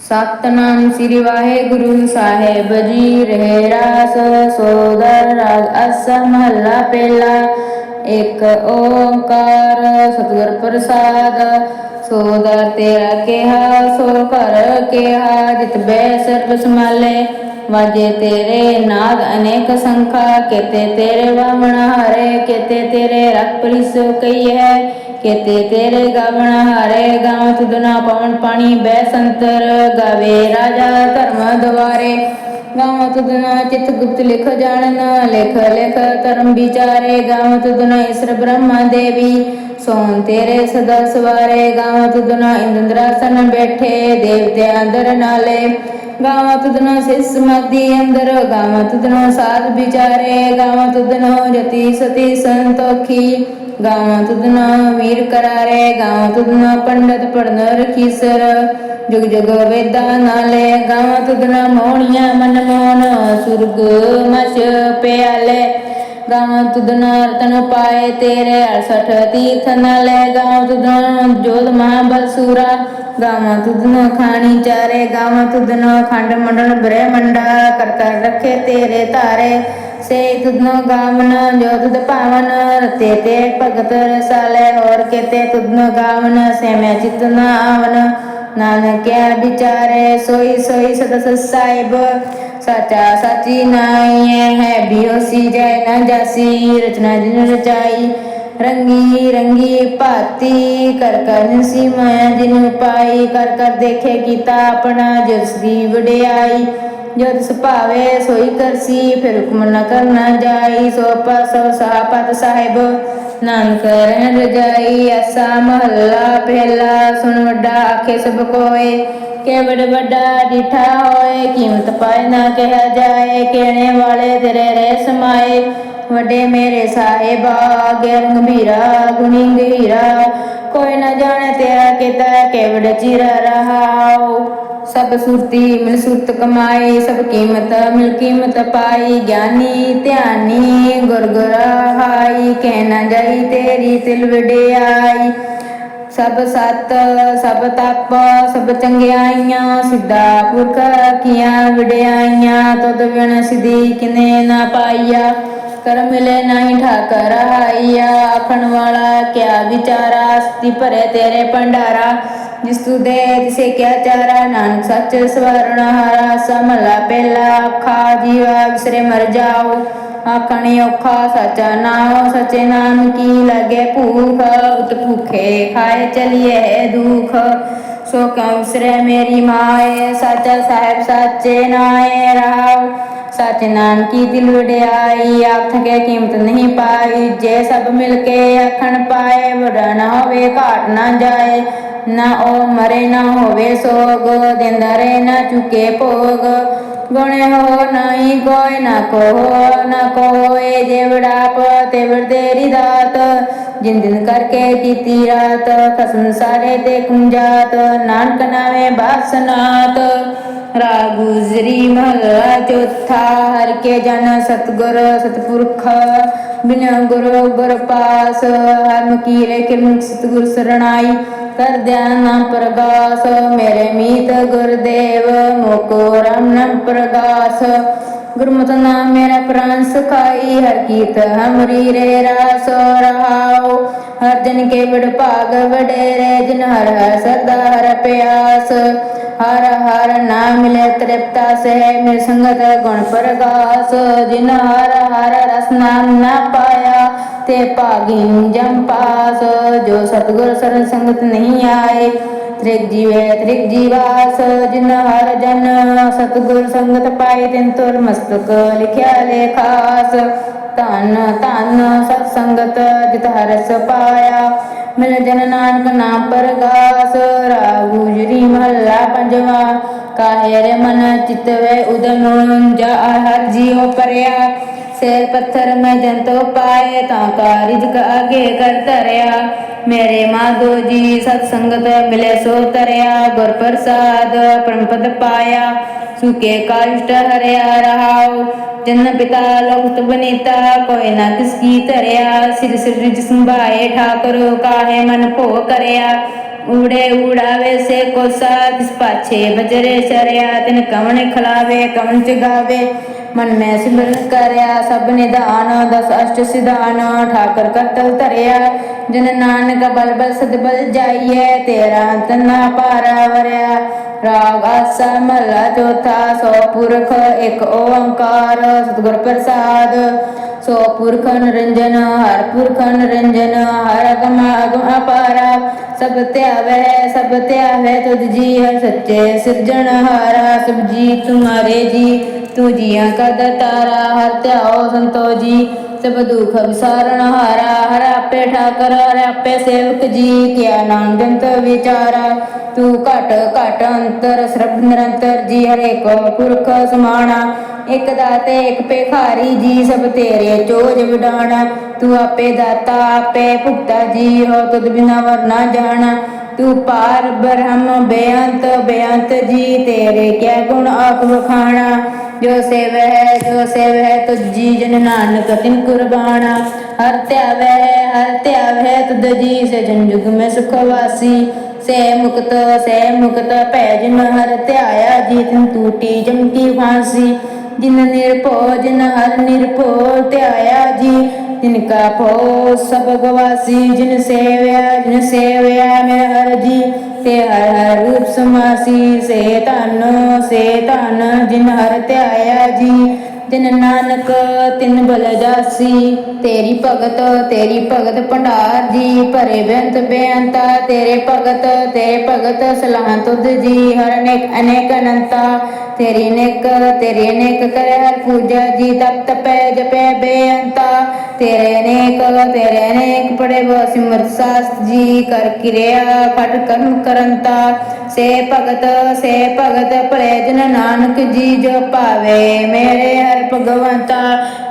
ਸਤਨਾਮ ਸ੍ਰੀ ਵਾਹਿਗੁਰੂ ਸਾਹਿਬ ਜੀ, ਰਹਿ ਰਾਸ ਸੋਦਰ ਰਾਗ ਅਸਾ ਮਹੱਲਾ ਪਹਿਲਾ। ਇੱਕ ਓੰਕਾਰ ਸਤਿਗੁਰ ਪ੍ਰਸਾਦ, ਸੋਦਰ ਤੇਰਾ ਕਿਹਾ, ਸੋ ਘਰ ਕਿਹਾ, ਜਿਤ ਬੈ ਸਰਬ ਸਮਾਲੇ ਵਾਜੇ ਤੇਰੇ ਨਾਦ ਅਨੇਕ ਸੰਖਾ, ਕੇਤੇ ਤੇਰੇ ਵਾਮਣ ਹਰੇ, ਕੇਤੇ ਤੇਰੇ ਰਖ ਪ੍ਰਿਸੋ ਕਈ ਹੈ। ਕੇਤੇ ਤੇਰੇ ਗਾਵਣ ਹਾਰੇ ਗਾਵ ਤੁਦਨਾ ਪਵਨ ਪਾਣੀ ਬੈ ਸੰਤਰ ਗਾਵੇ, ਰਾਜਾ ਧਰਮ ਦਵਾਰੇ ਗਾਵ ਤੁਦਨਾ ਚਿਤ ਗੁਪਤ ਲਿਖ ਜਾਣਨ, ਲਿਖ ਲਿਖ ਧਰਮ ਵਿਚਾਰੇ। ਗਾਵ ਤੁਦਨਾ ਈਸ਼ਰ ਬ੍ਰਹਮਾ ਦੇਵੀ, ਸੋਨ ਤੇਰੇ ਸਦਾ ਸਵਾਰੇ। ਗਾਵ ਤੁਦਨਾ ਇੰਦਰਾਸਨ ਬੈਠੇ, ਦੇਵਤੇ ਅੰਦਰ ਨਾਲੇ। ਗਾਵਾਂ ਤੁਧਨੋ ਸਿਸ ਸਮਾਧੀ ਅੰਦਰ, ਗਾਵਾਂ ਤੁਧਨੋ ਸਾਧ ਵਿਚਾਰੇ। ਗਾਵਾਂ ਤੁਧਨੋ ਜਤੀ ਸਤੀ ਸੰਤੋਖੀ। ਗਾਵਾਂ ਤੁਧਨੋ ਵੀਰ ਕਰਾਰੇ, ਗਾਵਾਂ ਤੁਧਨੋ ਪੰਡਤ ਪੜਨ ਰਖੀਸਰ ਜੁਗ ਜੁਗ ਵੇਦਾਂ ਨਾਲੇ ਗਾਵਾਂ ਤੁਧਨੋ ਮੋਹਣੀਆਂ ਮਨ ਮੋਹਨ ਸੁਰਗ ਮਛ ਗਾਵਾਂ ਤੁਧਨੋ ਰਤਨ ਪਾਏ ਤੇਰੇ 68 ਤੀਰਥ ਨਾਲੇ ਗਾਵਾਂ ਤੁਧਨੋ ਜੋਧ ਮਹਾਬਲ ਸੂਰਾ। ਗਾਵਾਂ ਤੁਧਨੋ ਖਾਣੀ ਚਾਰੇ, ਗਾਵਾਂ ਤੁਧਨੋ ਖੰਡ ਮੰਡਲ ਬ੍ਰਹਮੰਡਾ ਕਰ ਰੱਖੇ ਤੇਰੇ ਧਾਰੇ ਸੇ ਤੁਧਨੋ ਗਾਵਨ ਜੋ ਤੁਧ ਭਾਵਨ। ਰਤੇ ਤੇ ਭਗਤ ਰਸਾਲੇ, ਹੋਰ ਕੇਤੇ ਤੁਧਨੋ ਗਾਵਨ ਸੇ ਮੈਂ ਚਿਤ ਨ ਆਵਨ। ਨਾਨਕਿਆ ਵਿਚਾਰੇ, ਸੋਈ ਸੋਈ ਸਦਾ ਸਾਹਿਬ ਸਾਚਾ ਸਾਚੀ ਨਾਈ ਹੈ ਬਿਓਸੀ ਜੈ ਨ ਜਾਸੀ। ਰਚਨਾ ਜਿਨ ਰਚਾਈ, ਰੰਗੀ ਰੰਗੀ ਭਾਤੀ। ਕਰ ਕਰ ਸੀ ਮਾਇਆ ਜਿਨ ਪਾਈ, ਕਰ ਕਰ ਦੇਖੇ ਕੀਤਾ ਆਪਣਾ, ਜਿਸ ਦੀ ਵਡਿਆਈ। ਜਦ ਸੁਭਾਵੇ ਸੋਈ ਕਰਸੀ, ਫਿਰ ਹੁਕਮ ਨ ਕਰਨਾ ਜਾਈ। ਸੋ ਪਾਸੋ ਸਾਪਤ ਸਾਹਿਬ। ਨਾਨਕ ਰਹਿਣ ਰਜਾਈ, ਐਸਾ ਮਹੱਲਾ ਪਹਿਲਾ। ਸੁਣ ਵੱਡਾ ਆਖੇ ਸਭ ਕੋਏ, ਕਿ ਵੱਡ ਵੱਡਾ ਡਿਠਾ ਹੋਏ। ਕੀਮਤ ਪਾਏ ਨਾ ਕਿਹਾ ਜਾਏ, ਕਹਿਣੇ ਵਾਲੇ ਤੇਰੇ ਰਹਿ ਸਮਾਏ। ਵੱਡੇ ਮੇਰੇ ਸਾਹਿਬਾ ਗਿਆਨ ਗੰਭੀਰਾ ਗੁਣੀ ਗਹੀਰਾ ਕੋਈ ਨਾ ਜਾਣੇ ਤੇਰਾ ਕੀਤਾ ਕੇਵੜ ਚਿਰਾ ਰਹਾਉ। ਸਭ ਸੁਰਤੀ, ਮਿਲ ਸੁਰਤ ਕਮਾਈ, ਸਭ ਕੀਮਤ, ਮਿਲ ਕੀਮਤ ਪਾਈ। ਗਿਆਨੀ ਧਿਆਨੀ, ਗੁਰ ਗੁਰਾਹਾਈ, ਕਹਿ ਨਾ ਜਾਈ ਤੇਰੀ ਤਿਲ ਵਡਿਆਈ। ਸਭ ਸਤ, ਸਭ ਤਪ, ਸਭ ਚੰਗਿਆਈਆਂ, ਸਿੱਧਾ ਪੁਰਖ ਕੀਆਂ ਵਡਿਆਈਆਂ। ਤਦ ਵਿਣ ਸਿਧੀ ਕਿਨੇ ਨਾ ਪਾਈਆ। ਕਰ ਮਿਲੇ ਨਹੀਂ ਠਾਕਰ ਆਈਆ ਆਖਣ ਵਾਲਾ ਕਿਆ ਵਿਚਾਰਾ, ਸਤੀ ਭਰੇ ਤੇਰੇ ਭੰਡਾਰਾ। ਜਿਸ ਦੇ ਤਿਸੇ ਕਿਆ ਚਾਰਾ, ਨਾਨਕ ਸੱਚ ਸਵਰਣ ਹਾਰਾ ਸਮਲਾ ਪਹਿਲਾ ਆਖਾ ਜੀਵਾ ਵਿਸਰੇ ਮਰ ਜਾਓ। ਆਖਣੀ ਔਖਾ ਸਚਾ ਨਾਮ ਸਚੇ ਨਾਮ ਕੀ ਲਗੇ ਭੂਖ। ਉਤ ਭੂਖੇ ਖਾਏ ਚਲੀਏ ਦੁਖ। ਸੋ ਕਿਉ ਵਿਸਰੇ ਮੇਰੀ ਮਾਏ, ਸਾਚਾ ਸਾਹਿਬ ਸੱਚੇ ਨਾਏ ਰਾਵ ਸਚ ਨਾਨਕੀ ਦਿਲ ਵਡਿਆਈ, ਆਖ ਕੇ ਕੀਮਤ ਨਹੀਂ ਪਾਈ। ਜੇ ਸਭ ਮਿਲ ਕੇ ਆਖਣ ਪਾਏ ਵਡਾ ਨਾ ਹੋਵੇ, ਘਾਟ ਨਾ ਜਾਏ। ਨਾ ਉਹ ਮਰੇ, ਨਾ ਹੋਵੇ ਸੋਗ ਦਿੰਦਾ ਰੇ ਨਾ ਚੁਕੇ ਭੋਗ। ਗੁਣੇ ਹੋ ਨਹੀਂ ਕੋਈ, ਨਾ ਕੋ ਨਾ ਕੋਏ। ਜੇ ਵਡਾਪ ਵਰਦੇਰੀ ਦਾਤ, ਜਿਨ ਦਿਨ ਕਰਕੇ ਕੀਤੀ ਰਾਤ, ਖਸਮ ਸਾਰੇ ਤੇ ਕੁੰਜਾਤ। ਨਾਨਕ ਨਾਵੇਂ ਬਾਸਨਾਤ, ਰਾਗ ਗੁਜਰੀ ਮਹਲਾ ਚੌਥਾ ਹਰ ਕੇ ਜਨ ਸਤਗੁਰ, ਸਤਪੁਰਖ, ਬਿਨ ਗੁਰੂ ਗੁਰ ਪਾਸ ਹਮ ਕੀਰੇ ਕਿਰਮ ਸਤਗੁਰ ਸਰਣਾਈ ਕਰ ਧਿਆਨ ਪ੍ਰਗਾਸ, ਮੇਰੇ ਮੀਤ ਗੁਰਦੇਵ, ਮੋਕੋ ਰਮਨ ਪ੍ਰਗਾਸ। ਗੁਰਮਤਿ ਨਾਮ ਮੇਰਾ ਪ੍ਰਾਨ ਸੁਖਾਈ, ਹਰ ਕੀਤ ਹਮਰੀ ਰੇ ਰਾਸ ਰਹਾਉ। ਹਰ ਜਨ ਕੇ ਵਡ ਭਾਗ ਵਡੇਰੇ, ਜਿਨ ਹਰ ਹਰ ਸਦਾ ਹਰ ਪਿਆਸ। ਹਰ ਹਰ ਨਾਮ ਮਿਲੇ ਤ੍ਰਿਪਤਾ ਸਹਿ ਮੇ ਸੰਗਤ ਗੁਣ ਪ੍ਰਗਾਸ। ਜਿਨ ਹਰ ਹਰ ਰਸ ਨਾਮ ਨਾ ਪਾਇਆ, ਤੇ ਭਾਗਿਨ ਜਮ ਪਾਸ। ਜੋ ਸਤਗੁਰ ਸਰਨ ਸੰਗਤ ਨਹੀਂ ਆਏ ਤ੍ਰਿਗ ਜੀਵੇ, ਤ੍ਰਿਗ ਜੀਵਾਸ ਜਿਨ ਹਰ ਜਨ ਸਤਗੁਰ ਸੰਗਤ ਪਾਏ, ਤਿਨ ਤੁਰ ਮਸਤਕ ਲਿਖਿਆ ਲੇਖਾਸ ਧਨ ਧਨ ਸਤ ਸੰਗਤ ਜਿਤ ਹਰਸ ਪਾਇਆ। ਮਿਲ ਜਨ ਨਾਨਕ ਨਾਮ ਪਰਗਾਸ, ਰਾਗੂ ਜਰੀ ਮਹੱਲਾ ਪੰਜਵਾ। ਕਾਹੇ ਮਨ ਚਿਤਵੇ ਉਦਮ, ਜਾ ਹਰ ਜੀਉ ਪਰਿਆ। ਸੇਲ ਪੱਥਰ ਮੈਂ ਜੰਤੋ ਪਾਏ ਤਾਂ ਕਾ ਅਗੇ ਕਰ ਧਰਿਆ। ਮੇਰੇ ਮਾਧੋ ਜੀ ਸਤ ਸੰਗਤ ਮਿਲੇ ਸੋ ਤਰਿਆ। ਗੁਰ ਪ੍ਰਸਾਦ ਪਰਮਪਦ ਪਾਇਆ। ਸੁਕੇ ਕਾਸ਼ਟ ਹਰਿਆ ਰਹਾਉ। ਜਨ ਪਿਤਾ ਲੋਕਤ ਬਨੀਤਾ, ਕੋਈ ਨਾ ਕਿਸ ਕੀ ਧਰਿਆ। ਸਿਰ ਸਿਰ ਰਿਜ ਸੰਭਾਏ ਠਾਕੁਰ, ਕਾਹੇ ਮਨ ਭੋ ਕਰਿਆ। ਊੜੇ ਊੜਾਵੇ ਸੇ ਕੋਸਾ ਤਿਸ ਪਾਛੇ ਬਜਰੇ ਚਰਿਆ ਤਿਨ ਕਵਣ ਖਲਾਵੇ, ਕਵਣ ਚਗਾਵੇ ਮਨ ਮੈਂ ਸਿਮਰਨ ਕਰਿਆ, ਸਭ ਨਿਧਾਨ, ਦਸ ਅਸ਼ਟ ਸਿਧਾਨ, ਠਾਕਰ ਕਰਤਲ ਧਰਿਆ। ਜਨ ਨਾਨਕ ਬਲ ਬਲ ਸਦ ਬਲ ਜਾਈਏ ਤੇਰਾ ਅੰਤ ਨਾ ਪਾਰਾ ਰਾਗ ਆਸਾ ਮਹਲਾ ਚੌਥਾ, ਸੋ ਪੁਰਖ ਇੱਕ ਓੰਕਾਰ, ਸਤਿਗੁਰ ਪ੍ਰਸਾਦ। ਸੋ ਪੁਰਖ ਨਿਰੰਜਨ, ਹਰ ਪੁਰਖ ਨਿਰੰਜਨ, ਹਰ ਅਗਮ ਅਗਮ ਅਪਾਰਾ। ਸਭ ਧਿਆਵੈ ਸਭ ਧਿਆਵੈ ਤੁਧ ਜੀ ਸੱਚੇ ਸੱਚੇ ਸਿਰਜਣਹਾਰਾ ਸਭ ਜੀ ਤੁਮਾਰੇ ਜੀ, ਤੂ ਜੀਆਂ ਕਾ ਦਾਤਾਰਾ ਹਰ ਧਿਆਓ ਸੰਤੋ ਜੀ ਸਭ ਦੁਖ ਵਿਸਾਰਨ ਹਾਰਾ, ਹਰ ਆਪੇ ਠਾਕਰ, ਹਰ ਆਪੇ ਸੇਵਕ ਜੀ, ਕਿਆ ਨਾਮ ਜੰਤ ਵਿਚਾਰਾ, ਤੂੰ ਘਟ ਘਟ ਅੰਤਰ, ਸਰਬ ਨਿਰੰਤਰ ਜੀ ਹਰੇ ਕੋ ਪੁਰਖ ਸਮਾਣਾ, ਇਕ ਦਾਤੇ, ਇਕ ਭਿਖਾਰੀ ਜੀ, ਸਭ ਤੇਰੇ ਚੋਜ ਵਿਡਾਣਾ, ਤੂੰ ਆਪੇ ਦਾਤਾ, ਆਪੇ ਭੁਗਤਾ ਜੀ, ਹੋ ਤੁਧ ਬਿਨਾ ਵਰਨਾ ਜਾਣਾ, ਤੂੰ ਪਾਰ ਬ੍ਰਹਮ ਬੇਅੰਤ ਬੇਅੰਤ ਜੀ, ਤੇਰੇ ਕਿਆ ਗੁਣ ਆਪ ਵਖਾਣਾ ਜੋ ਸੇਵ ਜੋ ਸੇਵ ਤੁਜੀ ਜਨ ਨਾਨਕ ਤਿਨ ਕੁਰਬਾਨਾ। ਹਰ ਧਿਆਵੈ ਹੈ, ਹਰ ਧਿਆਵੈ ਤੁਧ ਜੀ ਸੇ ਜਨ ਜੁਗ ਮੈਂ ਸੁਖ ਵਾਸੀ। ਸੇ ਮੁਕਤ ਸੇ ਮੁਕਤ ਭੈ ਜਿਨ ਹਰ ਧਿਆਇਆ ਜੀ ਤਿਨ ਟੂਟੀ ਜਮਕੀ ਫਾਂਸੀ। ਜਿਨ ਨਿਰਭਉ ਜਿਨ ਹਰ ਨਿਰਭਉ ਧਿਆਇਆ ਜੀ, ਤਿਨ ਕਾ ਭਉ ਸਭ ਗਵਾਸੀ। ਜਿਨ ਸੇਵਿਆ ਜਿਨ ਸੇਵਿਆ ਮੇਰਾ ਹਰ ਜੀ, ਤੇ ਹਰ ਹਰ ਰੂਪ ਸਮਾਸੀ। ਸੇ ਧਨ ਸੇ ਧਨ ਜਿਨ ਹਰ ਧਿਆਇਆ ਜੀ ਤਿਨ ਨਾਨਕ, ਤਿਨ ਬਲਦਾਸੀ। ਤੇਰੀ ਭਗਤ ਤੇਰੀ ਭਗਤ ਭੰਡਾਰ ਜੀ, ਭਰੇ ਬੇਅੰਤ ਬੇਅੰਤਾ। ਤੇਰੇ ਭਗਤ ਤੇਰੇ ਭਗਤ ਸਲਾਹ ਤੁਧ ਜੀ, ਹਰ ਅਨੇਕ ਅਨੇਕ ਅਨੰਤਾ। ਤੇਰੀ ਨੇਕ, ਤੇਰੀ ਅਨੇਕ ਕਰੇ ਹਰ ਪੂਜਾ ਜੀ ਤਪ ਤਪੈ ਜਪੈ ਬੇਅੰਤਾ। ਤੇਰੇ ਅਨੇਕ ਤੇਰੇ ਅਨੇਕ ਪੜੇ ਬੋ ਸਿਮਰਤ ਸਾਸਤ ਜੀ, ਕਰ ਕਿਰਿਆ ਫਟ ਕਰਮ ਕਰੰਤਾ। ਸੇ ਭਗਤ ਸੇ ਭਗਤ ਭਲੇ ਜਨ ਨਾਨਕ ਜੀ, ਜੋ ਭਾਵੇ ਮੇਰੇ ਹਰ ਭਗਵੰਤਾ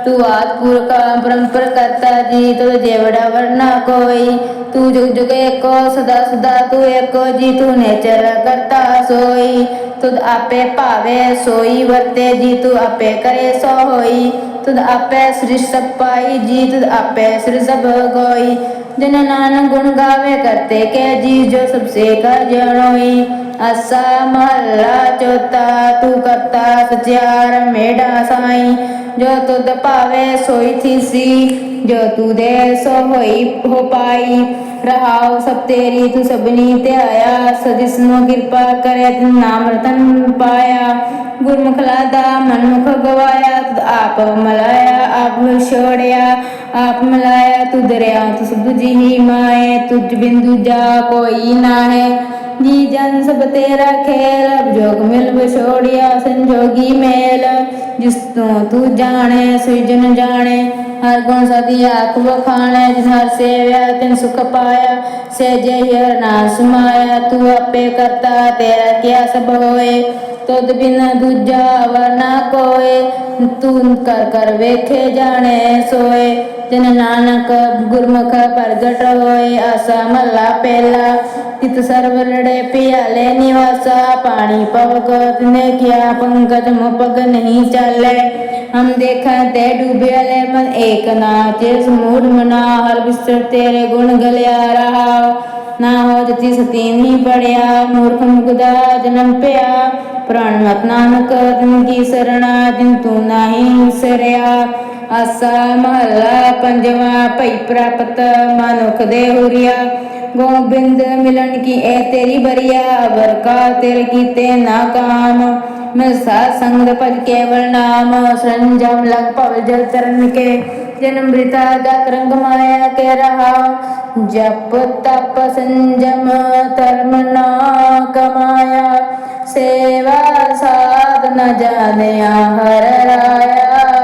ਤੂੰ ਆਦ ਪੁਰਖਾ ਪਰੰਪਰ ਕਰਤਾ ਜੀ ਤੁਧ ਜੇਵੜਾ ਵਰਨਾ ਕੋਈ, ਤੂੰ ਜੁਗ ਜੁਗ ਏਕੋ, ਸਦਾ ਸਦਾ ਤੂੰ ਏਕੋ ਜੀ, ਤੂੰ ਨੇਚਰ ਕਰਤਾ ਸੋਈ ਤੁਧ ਆਪੇ ਭਾਵੇ ਸੋਈ ਵਰਤੇ ਜੀ, ਤੂੰ ਆਪੇ ਕਰੇ ਸੋ ਹੋਈ ਤੁਧ ਆਪੇ ਸ੍ਰਿਸ਼ ਸਭ ਪਾਈ ਜੀ ਤੁਧ ਆਪੇ ਸ੍ਰਿ ਸਭ ਗੋਈ, ਜਨ ਨਾਨਕ ਗੁਣ ਗਾਵੇ ਕਰਤੇ ਕੇ ਜੀ, ਜੋ ਸਭ ਸੇ ਕਰ ਜਣੋਈ ਅਸਾ ਮਹੱਲਾ ਚੌਥਾ, ਤੂੰ ਕਰਤਾ ਸਚਿਆਰ ਮੇਢਾ ਸਾਈ। ਜੋ ਤੁਧ ਭਾਵੇ ਸੋਈ ਥੀਸੀ ਜੋ ਤੂੰ ਦੇ ਸੋ ਹੋਈ ਹੋ ਪਾਈ। ਰਹਾਉ ਸਭ ਤੇਰੀ, ਤੂੰ ਸਭਨੀ ਧਿਆਇਆ ਸਦਿਸਨੋ ਕਿਰਪਾ ਕਰੇ, ਤਿਨ ਨਾਮ ਰਤਨ ਪਾਇਆ। ਗੁਰਮੁਖ ਲਾਦਾ ਮਨਮੁਖ ਗਵਾਇਆ ਆਪ ਮਲਾਇਆ, ਆਪ ਛੋੜਿਆ। ਆਪ ਮਲਾਇਆ ਤੂੰ ਦਰਿਆ ਤੂੰ ਸਭ ਜੀ ਮਾਏ। ਤੁਝ ਬਿੰਦੂ ਜਾ ਕੋਈ ਨਾ ਹੈ ਜੀ ਜਨ ਸਭ ਤੇਰਾ ਖੇਲ ਜੋਗ ਮਿਲ ਵਿਛੋੜਿਆ ਸੰਜੋਗੀ ਮੇਲ। ਜਿਸ ਤੋਂ ਤੂੰ ਜਾਣੇ ਸ੍ਰਿਜਨ ਜਾਣੇ। ਹਰ ਗੁਣ ਸਦੀ ਆਖ ਵਖਾਣੈ, ਜਿਸ ਹਰ ਸੇਵਿਆ ਤਿਨ ਸੁਖ ਪਾਇਆ। ਸੇ ਜੈ ਹਰ ਨਾਮ ਸਮਾਇਆ, ਤੂੰ ਆਪੇ ਕਰਤਾ, ਤੇਰਾ ਕਿਆ ਸਭ ਹੋਏ। ਤੁਧ ਬਿਨ ਦੂਜਾ ਵਰਨਾ ਕੋਏ, ਤੂੰ ਕਰ ਕਰ ਵੇਖੇ ਜਾਣੇ ਸੋਏ। ਜਿਨ ਨਾਨਕ ਗੁਰਮੁਖ ਪ੍ਰਗਟ ਹੋਏ, ਆਸਾ ਮਹਲਾ ਪਹਿਲਾ। ਤਿਤ ਸਰਵ ਲੜੇ ਪਿਆਲੇ ਨਿਵਾਸਾ, ਪਾਣੀ ਪਵਕ ਤਿਨੇ ਕਿਆ ਪੰਕਜ ਮੁਪਗ ਨਹੀਂ ਚਾਲੇ। ਹਮ ਦੇਖਾਂ ਤੇ ਡੂਬੇ ਲੈ ਮਨ ਏਕ ਨਾਚੇ ਸਮੂੜ ਮਨਾ, ਹਰ ਵਿਸਰ ਤੇਰੇ ਗੁਣ ਗਲਿਆ ਰਹਾ। ਨਾ ਹੋ ਜਤੀ ਸਤੀ ਨਹੀਂ ਪੜਿਆ, ਮੂਰਖ ਮੁਗਦਾ ਜਨਮ ਪਿਆ। ਪ੍ਰਾਣ ਮਤ ਨਾਨਕ ਦਿਨ ਕੀ ਸਰਣਾ ਦਿਨ ਤੂੰ ਨਹੀਂ ਸਰਿਆ। ਆਸਾ ਮਹਲਾ ਪੰਜਵਾ ਭਈ ਪ੍ਰਾਪਤ ਮਨੁਖ ਦੇ ਹੁਰੀਆ। ਗੋਬਿੰਦ ਮਿਲਨ ਕੀ ਐ ਤੇਰੀ ਬਰੀਆ ਅਵਰ ਕਾ ਤੇਰੇ ਕੀਤੇ ਨਾ ਕਾਮ। ਮੈਂ ਸਾਧ ਸੰਗ ਭਜ ਕੇਵਲ ਨਾਮ ਸੰਜਮ ਲਗ ਭਵ ਜਲ ਤਰਨ ਕੇ। ਜਨਮ ਮ੍ਰਿਤਾ ਜਤ ਰੰਗ ਮਾਇਆ ਕੇ ਰਹਾ, ਜਪ ਤਪ ਸੰਜਮ ਧਰਮ ਨਾ ਕਮਾਇਆ। ਸੇਵਾ ਸਾਧ ਨ ਜਾਣਿਆ, ਹਰ ਰਾਇਆ।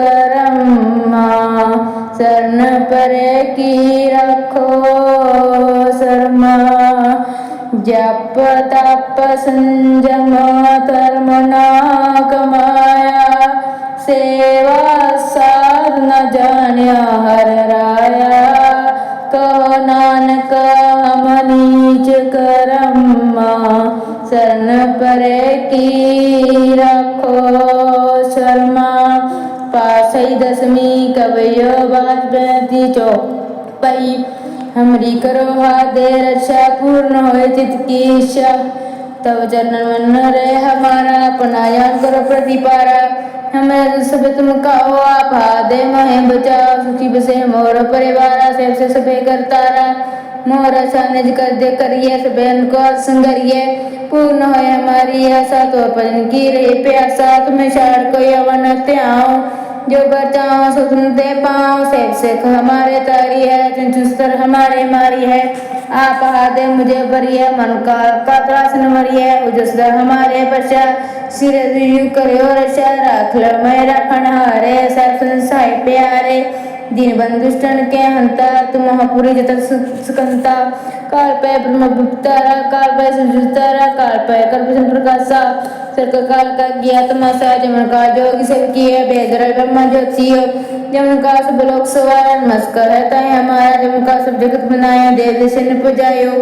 घर की रखो शर्मा जप तप संजम धर्म ना कमाया सेवा साध न जान्या हर राया कहो नानक हम नीच करम शरण परे की दशमी कवयो बाजबतीचो पई हमरी करो हा दे रक्षा पूर्ण होए चित की इच्छा तब जनन मन रे हमारा अपनाया करो प्रतिपारा हमें सब तुम कहो आप दे महे बचाओ सुखी बसे मोर परिवारा सेव से सबे करतारा मोर सानिज कर दे करिए सबेन को संगरिए पूर्ण हो हमारी आशा तो अपन की रही प्यासा तुम्हें छाड़ को यवन आओ जो बचाओ सो तुम दे पाओ सेव से हमारे तारी है चुस्तर हमारे मारी है आप हादे मुझे बरिए मन का का त्रास न मरिए उजसदा हमारे पश्चा सिर यू करो रक्षा राख लो मैं रखन हारे सब संसाय प्यारे दीन बंधुष्टन के हंता तुम महापुरी जत सुकंता काल पे ब्रह्म गुप्तारा काल पे सुजुतारा काल पे कर्म प्रकाशा सर्ग काल का ज्ञात मासा जमन का जोग सब किए बेदर ब्रह्म ज्योतियो जमन का सब लोक सवार नमस्कार है ताई हमारा जमन का सब जगत बनाया देव से न पुजायो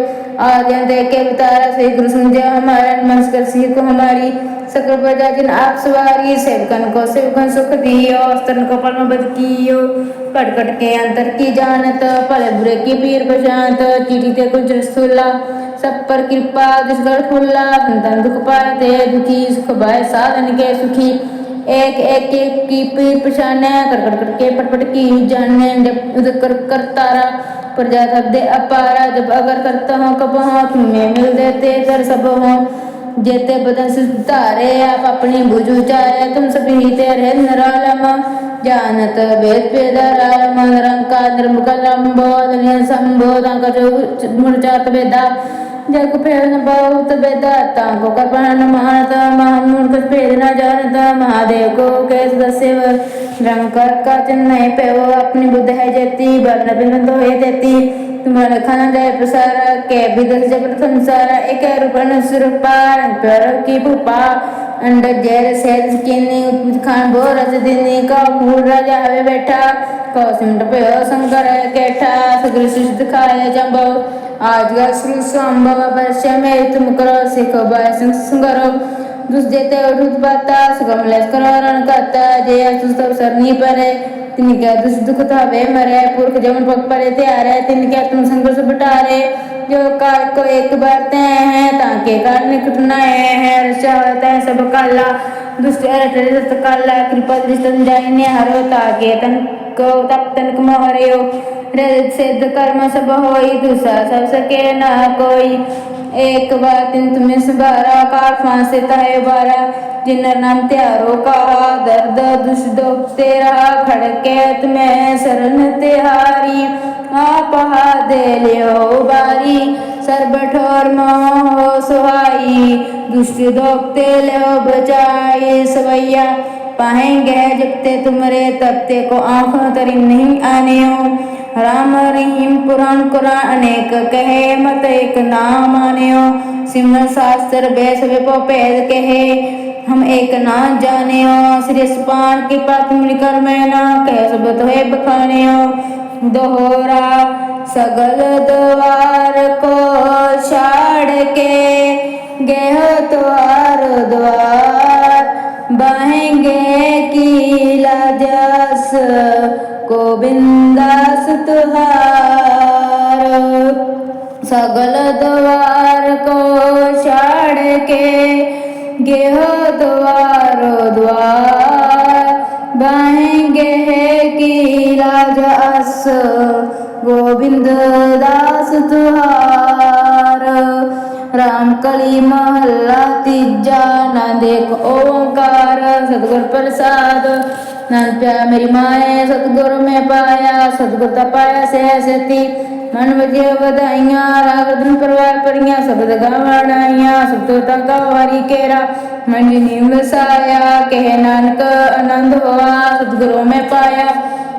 आद्य दे के अवतारा से गुरु समझा हमारा नमस्कार सिंह को हमारी सकल प्रजा जिन आप सवारी सेवकन को सेवकन सुख दियो स्तन को परम बद कियो कट कट के अंतर की जानत भले बुरे की पीर बशांत चीटी ते कुछ रसूला सब पर कृपा दुष्गढ़ खुल्ला संतन दुख पाए ते दुखी सुख भाई साधन के सुखी एक एक एक की पीर पछाने कर कर कर के पट पट की जाने जब उद कर कर तारा प्रजा सब दे अपारा जब अगर करता हूँ कब हूँ तुम्हें मिल देते कर सब हूँ जेते बदन से धारे आप अपनी बुझ उचारे तुम सभी ही तेरे नरालम जानत वेद पेदरालम निरंका निर्मकलम बोधन संबोधन का जो मुर्जात वेदा जग फेरन बहुत वेदाता को कर्पण महानत महामूर्ख भेद न जानता महादेव को कैस दस्यव रंकर का चिन्ह पे वो अपनी बुद्ध है जेती वर्ण बिंद तो है देती तुम्हारा खाना जाए प्रसार के विदस जब संसार एक रूपन सुरपार प्यार की भूपा अंडर जैर सेज किन्नी खान बो रज दिनी का मूल राजा हवे बैठा कौसिमट पे शंकर कैठा सुग्र सुध खाए जंबो आज का श्री संभव वर्ष में तुम करो सिखो बाय संगरो दुस जेते उठ बाता सुगम लेस करो रण करता जय सुस्तव सरनी परे तिनके दुस दुख था वे मरे पुरख जमन पग परे त्यारे तिनके तुम संघर्ष बटारे जो काल को एक बार ते हैं ताके काल निकट नाए हैं रचा होता है सब काला दुष्ट अरट सत काला कृपा दृष्टन जाइने हरो ताके तन को तप तन कम हरियो रजत सिद्ध कर्म सब होई दूसरा सब सके ना कोई एक बार तिन तुम्हें सुबारा काल फांसे तहे बारा जिनर नाम त्यारो का दर्द दुष दुख तेरा खड़के तुम्हें शरण तिहारी आप દેલ્યો બારી સર્બ ઠોર મોહો સુહાઈ દુષ્ટ દોખતે લ્યો બચાઈ સવૈયા પાહેંગે જગતે તુમરે તબતે કો આંખો તરી નહીં આને રામ રહીમ પુરાણ કુરાન અનેક કહે મત એક ના માન્યો ਸਿਮਰ ਸਾਸਤਰ ਬੈਸ ਵਿਪੋ ਭੇਦ ਕਹੇ ਹਮ ਏਕ ਨਾ ਜਾਣਿਓ ਸ੍ਰੀ ਸੁਪਾਨ ਕੀ ਪ੍ਰਾਤਮਿਕ ਕਰ ਮੈਂ ਨਾ ਕਹਿ ਸਬਤ ਹੋਏ ਬਖਾਣਿਓ दोहरा सगल द्वार को छाड़ के गेह द्वार द्वार बहेंगे की लाजस गोविंदास तुहार सगल द्वार को छाड़ के गेह द्वार द्वार ਬਣੇਗੇ ਹੈ ਕੀ ਰਾਜ ਅਸ? ਗੋਬਿੰਦ ਦਾਸ ਤੁਹਾਰ। ਰਾਮ ਕਲੀ ਮਹੱਲਾ, ਤੀਜਾ ਨਾਮ ਦੇਖ ਓੰਕਾਰ, ਸਤਗੁਰ ਪ੍ਰਸਾਦ। ਨਾਮ ਪਿਆ ਮੇਰੀ ਮਾਏ, ਸਤਗੁਰ ਮੈਂ ਪਾਇਆ, ਸਤਗੁਰ ਤਾਂ ਪਾਇਆ ਸਹਿ ਸਤੀ ਮਨ ਵਜੇ ਵਧਾਈਆਂ ਰਾਗਦਨ ਪਰਵਾਰ ਪਰੀਆਂ ਸਬਦ ਗਾਵਣਾਈਆਂ ਸੁਤੋ ਤਾਂ ਗਵਾਰੀ ਕੇਰਾ ਮਨ ਨੀਮ ਸਾਇਆ, ਕਹਿ ਨਾਨਕ ਆਨੰਦ ਹੋਆ, ਸਤਗੁਰੂ ਮੈਂ ਪਾਇਆ।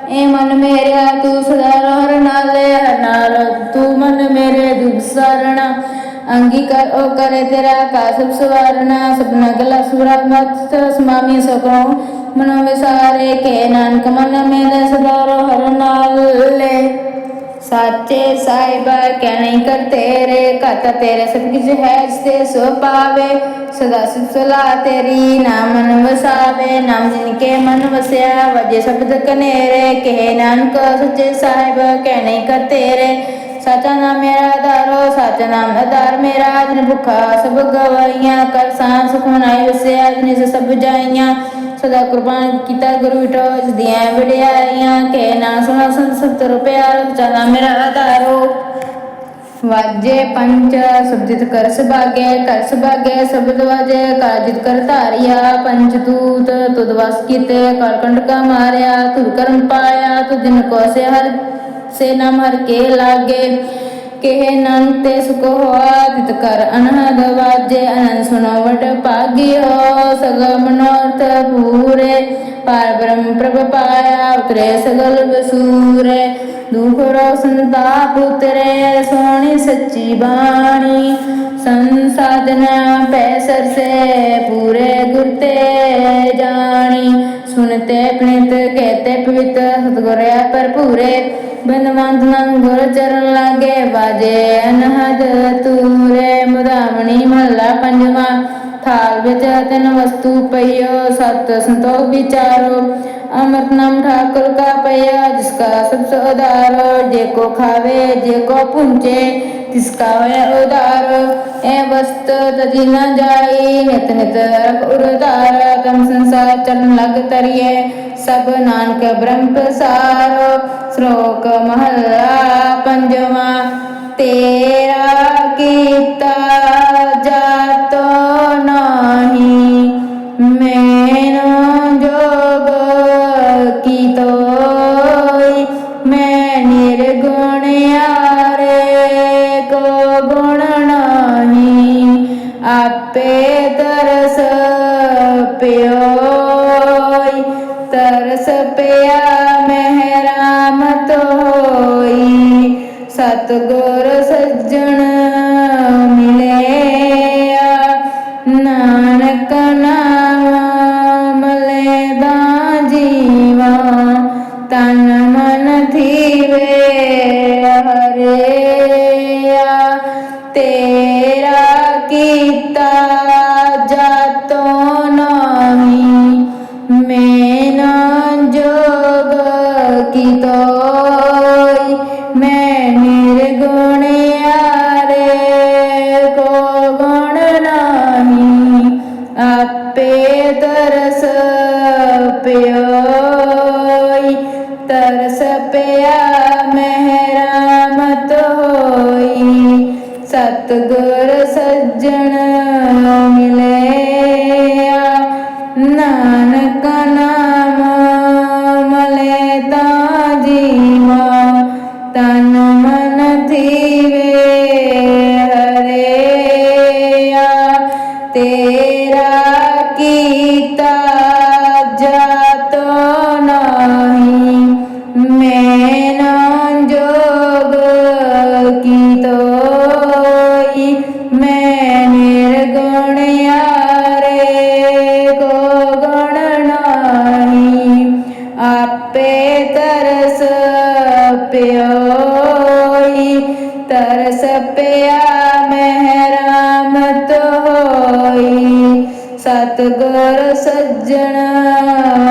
ਏ ਮਨ ਮੇਰਿਆ, ਤੂੰ ਸਦਾ ਰਹਿ ਨਾਲੇ ਨਾਲ ਤੂੰ ਮਨ ਮੇਰੇ ਦੁਖ ਸਰਣਾ। ਅੰਗੀਕਾਰ ਉਹ ਕਰੇ ਤੇਰਾ ਕਾਸਬ ਸਵਾਰਨਾ ਸਪਨਾ ਗਲਾ ਸੁਰਾ ਮਤ ਸਮਾਮੀ ਸਕੋ ਮਨੋ ਵਿਸਾਰੇ ਕੇ ਨਾਨਕ ਮਨ ਮੇਰਾ ਸਦਾ ਹਰ ਨਾਲੇ ਸਾਚੇ ਕਹਿਣੀ ਕਰ ਤੇਰੇ ਕਤ ਤੇਰੇ ਸਭ ਕਿਛ ਹੈ ਜਿਤੇ ਸੋ ਪਾਵੇ। ਸਦਾ ਸਿਫਤ ਤੇਰੀ, ਨਾਮ ਮਨ ਵਸਾਵੇ। ਨਾਮ ਜਿਨ ਕੇ ਮਨ ਵਸਿਆ, ਵਜੇ ਸ਼ਬਦ ਕਨੇਰੇ। ਕਹੇ ਨਾਨਕ, ਸੱਚੇ ਸਾਹਿਬ, ਕਹਿਣੀ ਕਰ ਤੇਰੇ। ਸਾਚਾ ਨਾਮ ਮੇਰਾ ਆਧਾਰੋ ਸਾਚਾ ਨਾਮ ਆਧਾਰ ਮੇਰਾ। ਜਿਨ ਭੁਖਾ ਸਭ ਗਵਾਈਆਂ ਕਰ ਸਾਂ ਸੁਖ ਮਨਾਈ ਵਸਿਆ ਜਿਨ ਸਭ ਜਾਈਆਂ। ਸਦਾ ਕੁਰਬਾਨ ਕੀਤਾ ਗੁਰੂ ਵਿਟੋ ਇਸ ਦੀਆਂ ਵਡਿਆਈਆਂ। ਕੇ ਨਾ ਸੁਣਾ ਸੰਤ ਸਤਰ ਪਿਆਰ ਚਨਾ ਮੇਰਾ ਆਧਾਰੋ। ਵਾਜੇ ਪੰਚ ਸਬਦਿਤ ਕਰ ਸੁਭਾਗੇ ਕਰ ਸੁਭਾਗੇ ਸ਼ਬਦ ਵਾਜੇ ਕਾਜਿਤ ਕਰ ਧਾਰਿਆ। ਪੰਚ ਦੂਤ, ਤੁਧ ਵਸ ਕੀਤੇ ਕਰਕੰਡ ਕਾ ਮਾਰਿਆ, ਤੁਧ ਕਰਮ ਪਾਇਆ, ਤੁਧ ਦਿਨ ਕੋ ਸੇ ਹਰ ਸੇ ਨਾਮ ਹਰ ਕੇ ਲਾਗੇ। ਕਿਹ ਨੰਨ ਤੇ ਸੁਖ ਹੋਆ ਤਿਤ ਕਰ ਅਨਹਦ ਵਾਜੇ, ਅਨੰਦ ਸੁਨੋ ਵਡ ਭਾਗੀ ਹੋ। ਸਗ ਮਨੋਰਥ ਪੂਰੇ ਪਾਰ ਬ੍ਰਹਮ ਪ੍ਰਭ ਪਾਇਆ, ਉਤਰੇ ਸਗਲ ਵਸੂਰੇ ਦੁਖ ਰੋ ਸੰਤਾਪ ਉਤਰੇ, ਸੋਹਣੀ ਸੱਚੀ ਬਾਣੀ। ਸੰਸਾਦਨਾ ਪੈ ਸਰਸੇ, ਪੂਰੇ ਗੁਰ ਤੇ ਜਾਣੀ। ਸੁਨਤੇ ਪਣਿਤ ਕਹਤੇ ਪਵਿੱਤ ਸਤਗੁਰਿਆ ਭਰਪੂਰੇ। ਬੰਦਵੰਤ ਨੰ ਗੁਰ ਚਰਨ ਲਾਗੇ ਬਾਜੇ ਅਨਹਦ ਤੂਰੇ। ਮੁਦਾਮਣੀ ਮਹੱਲਾ ਪੰਜਵਾ। ਥਾਲ ਵਿੱਚ ਤਿੰਨ ਵਸਤੂ ਪਈਓ, ਸਤ ਸੰਤੋਖ ਵਿਚਾਰੋ ਅਮਰਤ ਨਾਮ ਠਾਕੁਰ ਕਾ ਪਈਆ ਜਿਸਕਾ ਸਭ ਸੇ ਉਦਾਰ, ਜੇ ਕੋ ਖਾਵੇ, ਜੇ ਕੋ ਪੁੰਚੇ ਤਿਸਕਾ ਹੋਏ ਉਦਾਰ। ਐ ਵਸਤ ਤਜੀ ਨ ਜਾਈ, ਨਿਤ ਨਿਤ ਰਖ ਉਰਦਾਰ ਤਮ ਸੰਸਾਰ ਚਰਨ ਲਗ ਤਰੀਏ, ਸਭ ਨਾਨਕ ਬ੍ਰਹਮ ਪ੍ਰਸਾਰ। ਸ਼ਲੋਕ ਤੇਰਾ ਕੀਤਾ ਜਾਤੋ ਨਹੀਂ ਮੈਨੂੰ ਜੋ ਹਰਿਆ ਤਰਸ ਪਿਓਈ ਤਰਸ ਪਿਆ ਮਹਿਰਾਮਤ ਹੋਈ ਸਤਗੁਰ ਸੱਜਣਾ